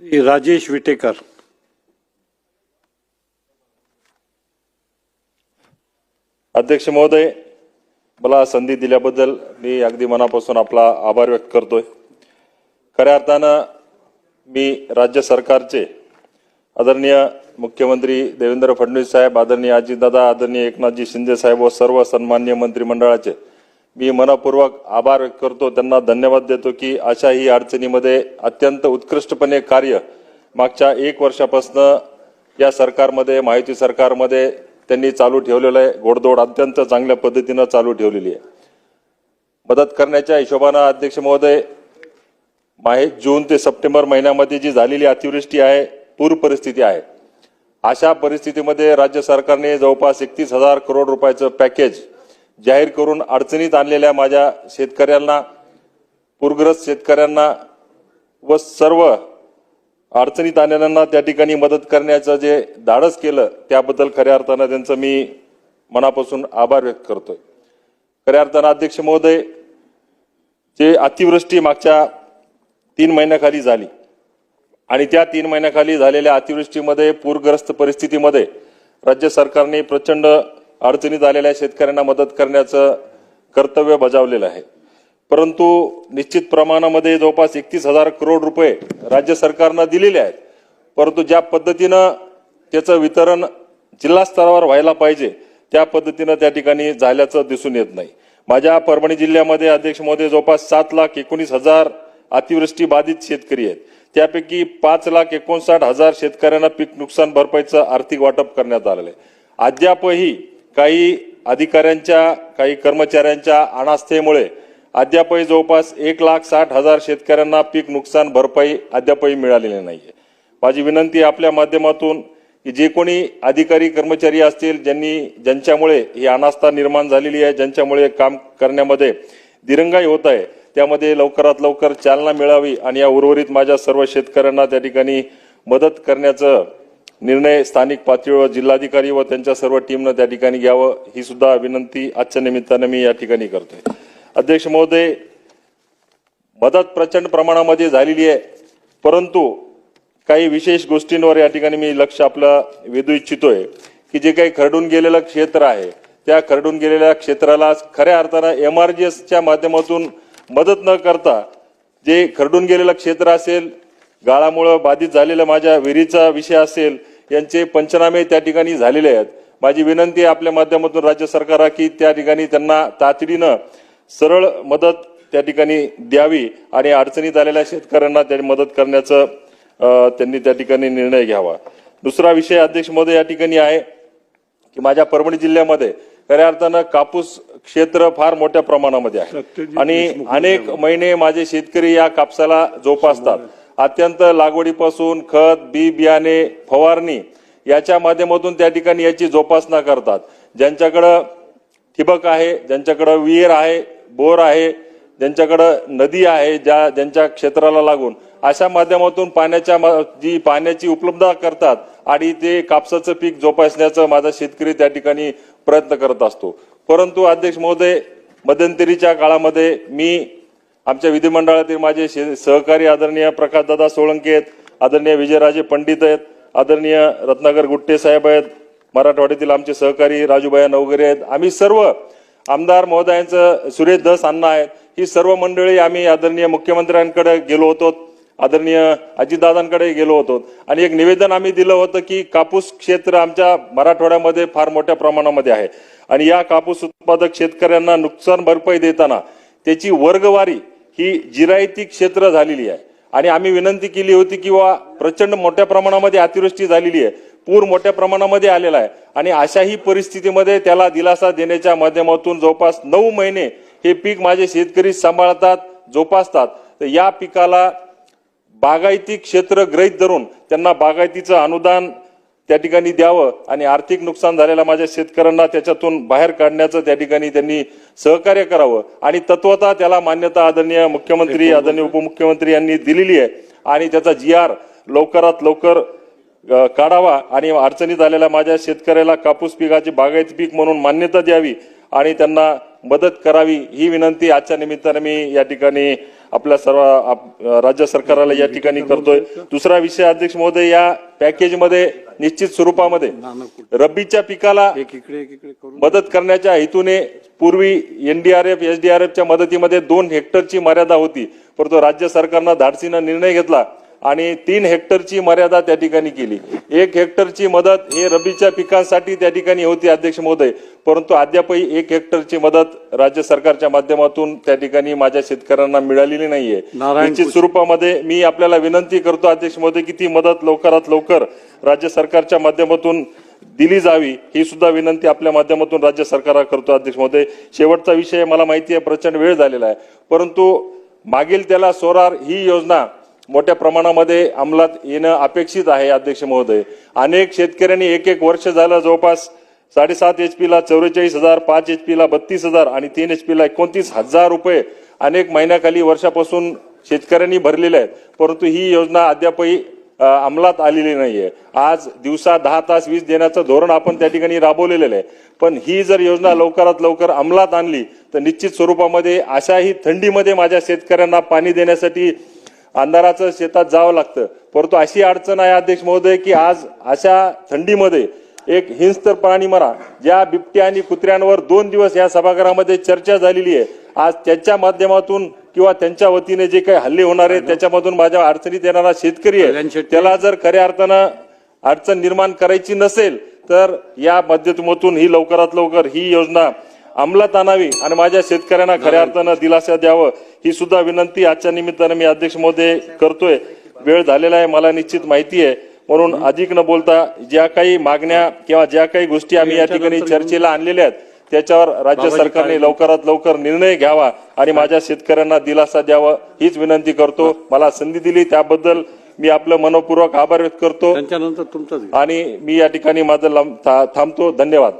राजेश विटेकर. अध्यक्ष महोदय मला संधी दिल्याबद्दल मी अगदी मनापासून आपला आभार व्यक्त करतोय. खऱ्या अर्थानं मी राज्य सरकारचे आदरणीय मुख्यमंत्री देवेंद्र फडणवीस साहेब आदरणीय अजितदादा आदरणीय एकनाथजी शिंदे साहेब व सर्व सन्मान्य मंत्रिमंडळाचे मी मनपूर्वक आभार व्यक्त करतो त्यांना धन्यवाद देतो की अशा ही अडचणीमध्ये अत्यंत उत्कृष्टपणे कार्य मागच्या एक वर्षापासनं या सरकारमध्ये माहिती सरकारमध्ये त्यांनी चालू ठेवलेलं आहे. घोडदौड अत्यंत चांगल्या पद्धतीनं चालू ठेवलेली आहे. मदत करण्याच्या हिशोबानं अध्यक्ष महोदय माहे जून ते सप्टेंबर महिन्यामध्ये जी झालेली अतिवृष्टी आहे पूर परिस्थिती आहे. अशा परिस्थितीमध्ये राज्य सरकारने जवळपास एकतीस हजार करोड रुपयाचं पॅकेज जाहीर करून अडचणीत आणलेल्या माझ्या शेतकऱ्यांना पूरग्रस्त शेतकऱ्यांना व सर्व अडचणीत आलेल्यांना त्या ठिकाणी मदत करण्याचं जे धाडस केलं त्याबद्दल खऱ्या अर्थानं त्यांचं मी मनापासून आभार व्यक्त करतोय. खऱ्या अर्थानं अध्यक्ष महोदय जे अतिवृष्टी मागच्या तीन महिन्याखाली झाली आणि त्या तीन महिन्याखाली झालेल्या अतिवृष्टीमध्ये पूरग्रस्त परिस्थितीमध्ये राज्य सरकारने प्रचंड अडचणीत आलेल्या शेतकऱ्यांना मदत करण्याचं कर्तव्य बजावलेलं आहे. परंतु निश्चित प्रमाणामध्ये जवळपास एकतीस हजार करोड रुपये राज्य सरकारनं दिलेले आहेत. परंतु ज्या पद्धतीनं त्याचं वितरण जिल्हा स्तरावर व्हायला पाहिजे त्या पद्धतीनं त्या ठिकाणी झाल्याचं दिसून येत नाही. माझ्या परभणी जिल्ह्यामध्ये अध्यक्ष महोदय जवळपास सात लाख एकोणीस हजार अतिवृष्टी बाधित शेतकरी आहेत. त्यापैकी पाच लाख एकोणसाठ हजार शेतकऱ्यांना पीक नुकसान भरपाईचं आर्थिक वाटप करण्यात आलेलं आहे. अद्यापही काही अधिकाऱ्यांच्या काही कर्मचाऱ्यांच्या अनास्थेमुळे अद्यापही जवळपास एक लाख साठ हजार शेतकऱ्यांना पीक नुकसान भरपाई अद्यापही मिळालेली नाही आहे माझी विनंती आपल्या माध्यमातून की जे कोणी अधिकारी कर्मचारी असतील ज्यांनी ज्यांच्यामुळे ही अनास्था निर्माण झालेली आहे ज्यांच्यामुळे काम करण्यामध्ये दिरंगाई होत आहे त्यामध्ये लवकरात लवकर चालना मिळावी आणि या उर्वरित माझ्या सर्व शेतकऱ्यांना त्या ठिकाणी मदत करण्याचं निर्णय स्थानिक पातळीवर जिल्हाधिकारी व त्यांच्या सर्व टीमनं त्या ठिकाणी घ्यावं ही सुद्धा विनंती आजच्या निमित्तानं मी या ठिकाणी करतोय. अध्यक्ष महोदय मदत प्रचंड प्रमाणामध्ये झालेली आहे परंतु काही विशेष गोष्टींवर या ठिकाणी मी लक्ष आपलं वेधू इच्छितोय की जे काही खरडून गेलेलं क्षेत्र आहे त्या खरडून गेलेल्या क्षेत्राला खऱ्या अर्थानं एम आर जी एसच्या माध्यमातून मदत न करता जे खरडून गेलेलं क्षेत्र असेल गाळामुळं बाधित झालेलं माझ्या विहिरीचा विषय असेल यांचे पंचनामे त्या ठिकाणी झालेले आहेत. माझी विनंती आहे आपल्या माध्यमातून राज्य सरकार की त्या ठिकाणी त्यांना तातडीनं सरळ मदत त्या ठिकाणी द्यावी आणि अडचणीत आलेल्या शेतकऱ्यांना त्यांनी मदत करण्याचं त्यांनी त्या ठिकाणी निर्णय घ्यावा. दुसरा विषय अध्यक्ष महोदय या ठिकाणी आहे की माझ्या परभणी जिल्ह्यामध्ये खऱ्या अर्थानं कापूस क्षेत्र फार मोठ्या प्रमाणामध्ये आहे. आणि अनेक महिने माझे शेतकरी या कापसाला जोपासतात. अत्यंत लागवडीपासून खत बी बियाणे फवारणी याच्या माध्यमातून त्या ठिकाणी याची जोपासना करतात. ज्यांच्याकडं ठिबक आहे ज्यांच्याकडं विहीर आहे बोर आहे ज्यांच्याकडं नदी आहे ज्या ज्यांच्या क्षेत्राला लागून अशा माध्यमातून पाण्याच्या मा- जी पाण्याची उपलब्धता करतात आणि ते कापसाचं पीक जोपासण्याचं माझा शेतकरी त्या ठिकाणी प्रयत्न करत असतो. परंतु अध्यक्ष महोदय मध्यंतरीच्या काळामध्ये मी आमच्या विधिमंडळातील माझे शे- सहकारी आदरणीय प्रकाशदादा सोळंके आहेत आदरणीय विजयराजे पंडित आहेत आदरणीय रत्नाकर गुट्टे साहेब आहेत मराठवाड्यातील आमचे सहकारी राजूबाया नवगरे आहेत. आम्ही सर्व आमदार महोदयांचं सुरेश दस अण्णा आहेत. ही सर्व मंडळी आम्ही आदरणीय मुख्यमंत्र्यांकडे गेलो होतो आदरणीय अजितदादांकडे गेलो होतो. आणि एक निवेदन आम्ही दिलं होतं की कापूस क्षेत्र आमच्या मराठवाड्यामध्ये फार मोठ्या प्रमाणामध्ये आहे. आणि या कापूस उत्पादक शेतकऱ्यांना नुकसान भरपाई देताना त्याची वर्गवारी ही जिरायती क्षेत्र झालेली आहे. आणि आम्ही विनंती केली होती की वा प्रचंड मोठ्या प्रमाणामध्ये अतिवृष्टी झालेली आहे. पूर मोठ्या प्रमाणामध्ये आलेला आहे. आणि अशाही परिस्थितीमध्ये त्याला दिलासा देण्याच्या माध्यमातून जवळपास नऊ महिने हे पीक माझे शेतकरी सांभाळतात जोपासतात. तर या पिकाला बागायती क्षेत्र ग्रहित धरून त्यांना बागायतीचं अनुदान त्या ठिकाणी द्यावं आणि आर्थिक नुकसान झालेल्या माझ्या शेतकऱ्यांना त्याच्यातून बाहेर काढण्याचं त्या ठिकाणी त्यांनी सहकार्य करावं. आणि तत्वता त्याला मान्यता आदरणीय मुख्यमंत्री आदरणीय उपमुख्यमंत्री यांनी दिलेली आहे. आणि त्याचा जी आर लवकरात लवकर काढावा आणि अडचणीत आलेल्या माझ्या शेतकऱ्याला कापूस पिकाचे बागायती पीक म्हणून मान्यता द्यावी आणि त्यांना मदत करावी ही विनंती आजच्या निमित्ताने मी या ठिकाणी आपल्या सर्व आप- राज्य सरकारला या ठिकाणी करतोय. दुसरा विषय अध्यक्ष महोदय या पॅकेजमध्ये निश्चित स्वरूपामध्ये रब्बीच्या पिकाला मदत करण्याच्या हेतूने पूर्वी एनडीआरएफ एसडीआरएफच्या मदतीमध्ये दोन हेक्टरची मर्यादा होती. परंतु राज्य सरकारनं धाडसीनं निर्णय घेतला. आणि तीन हेक्टरची मर्यादा त्या ठिकाणी केली. एक हेक्टरची मदत हे रब्बीच्या पिकांसाठी त्या ठिकाणी होती अध्यक्ष महोदय. परंतु अद्यापही एक हेक्टरची मदत राज्य सरकारच्या माध्यमातून त्या ठिकाणी माझ्या शेतकऱ्यांना मिळालेली नाहीये. निश्चित स्वरूपामध्ये मी आपल्याला विनंती करतो अध्यक्ष महोदय की ती मदत लवकरात लवकर राज्य सरकारच्या माध्यमातून दिली जावी ही सुद्धा विनंती आपल्या माध्यमातून राज्य सरकारला करतो अध्यक्ष महोदय. शेवटचा विषय मला माहिती आहे प्रचंड वेळ झालेला आहे. परंतु मागील त्याला सोरार ही योजना मोठ्या प्रमाणामध्ये अंमलात येणं अपेक्षित आहे अध्यक्ष महोदय. अनेक शेतकऱ्यांनी एक एक वर्ष झालं जवळपास साडेसात एच पीला चौवेचाळीस हजार पाच एच पीला बत्तीस हजार आणि तीन एच पीला एकोणतीस हजार रुपये अनेक महिन्याखाली वर्षापासून शेतकऱ्यांनी भरलेले आहेत. परंतु ही योजना अद्यापही अंमलात आलेली नाहीये. आज दिवसा दहा तास वीज देण्याचं धोरण आपण त्या ठिकाणी राबवलेलं आहे. पण ही जर योजना लवकरात लवकर अंमलात आणली तर निश्चित स्वरूपामध्ये अशाही थंडीमध्ये माझ्या शेतकऱ्यांना पाणी देण्यासाठी अंधाराचं शेतात जावं लागतं. परंतु अशी अडचण आहे अध्यक्ष महोदय की आज अशा थंडीमध्ये एक हिंस्त्र प्राणी मरा. ज्या बिबट्या आणि कुत्र्यांवर दोन दिवस या सभागृहामध्ये चर्चा झालेली आहे. आज त्याच्या माध्यमातून किंवा त्यांच्या वतीने जे काही हल्ले होणार आहेत त्याच्यामधून माझ्या अडचणीत येणारा शेतकरी आहे. त्याला जर खऱ्या अर्थानं अडचण निर्माण करायची नसेल तर या माध्यमातून ही लवकरात लवकर ही योजना अंमलात आणावी आणि माझ्या शेतकऱ्यांना खऱ्या अर्थानं दिलासा द्यावं ही सुद्धा विनंती आजच्या निमित्तानं मी अध्यक्ष महोदय करतोय. वेळ झालेला आहे मला निश्चित माहिती आहे. म्हणून अधिक न बोलता ज्या काही मागण्या किंवा ज्या काही गोष्टी आम्ही या ठिकाणी चर्चेला आणलेल्या आहेत त्याच्यावर राज्य सरकारने लवकरात ललवकर निर्णय घ्यावा आणि माझ्या शेतकऱ्यांना दिलासा द्यावा हीच विनंती करतो. मला संधी दिली त्याबद्दल मी आपलं मनपूर्वक आभार व्यक्त करतो. आणि मी या ठिकाणी माझं थांबतो. धन्यवाद.